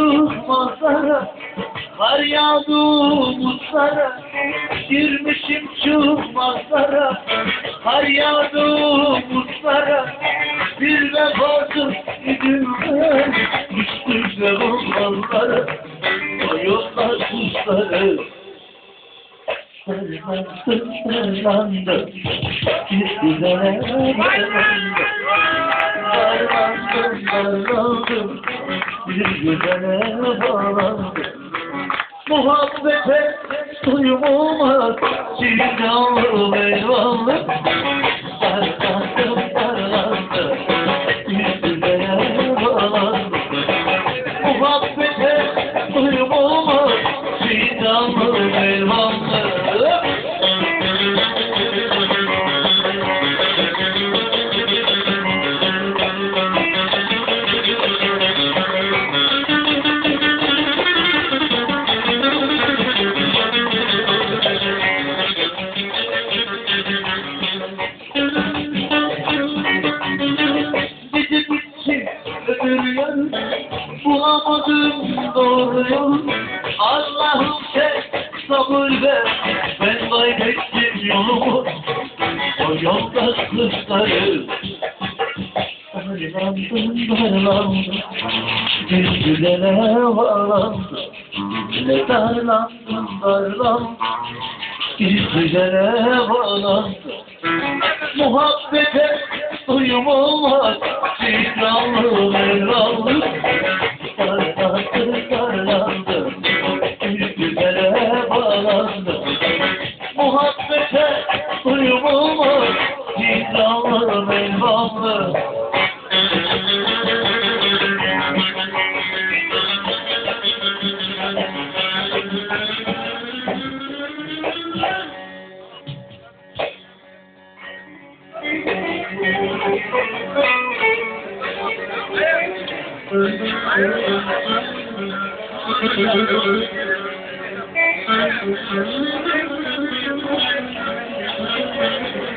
Girmişim çıkmazlara Kar yağdı umutlara Girmişim çıkmazlara Kar yağdı umutlara Bir vefasız gidiyorum Düştükçe yollara O yollar kuşları Sarılandı, sarılandı Gitti de sarılandı Darlandım, darlandım Bir güzele bağlandım Muhabbete suyum olmaz. Eyvallah. Darlandım, Bulamadım doğru. Yol Allah'ım sen sabır ver. Ben kaybettim yolumu O yolda kızları Darlandım darlandım bağlandım Ne darlandım darlandım Bir güzele bağlandım Muhabbete uyum olmaz Şifranlı Muhabbete uyum olmaz Şifranlı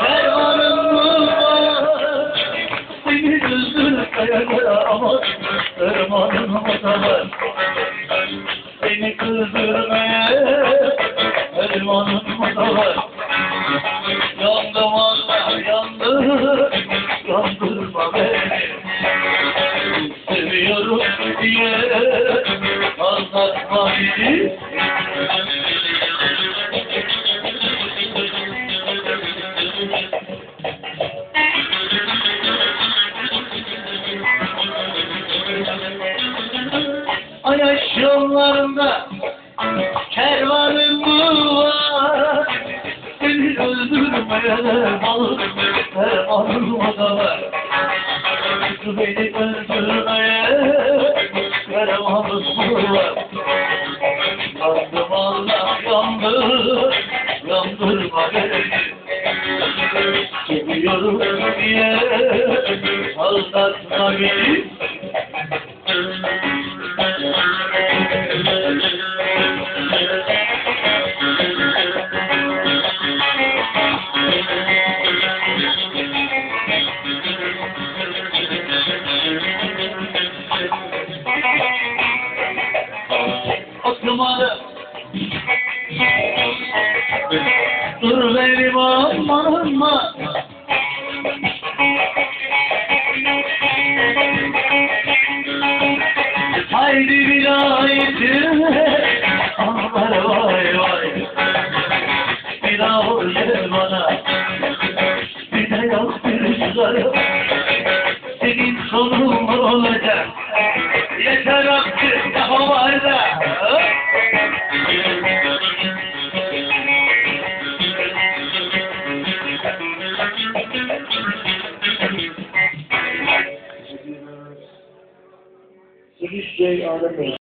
kervanım mı var? Seni üzdür kayalara ama dermanım. Seni kızdırmaya dermanım var. Yandım yandı, yandırma beni. Seviyorum diye anlatma bizi. Yollarında kervanım mı var? Beni öldürmeye dermanım da var. Beni öldürmeye dermanım var. Yandım Allah yandı, yandırma beni. Seviyorum diye aldatma beni. Dur benim amanıma Haydi vilayetim Aman vay vay Günah oldu bana Bir de yok bir rüzgarım Senin sonun olacak. They are the members.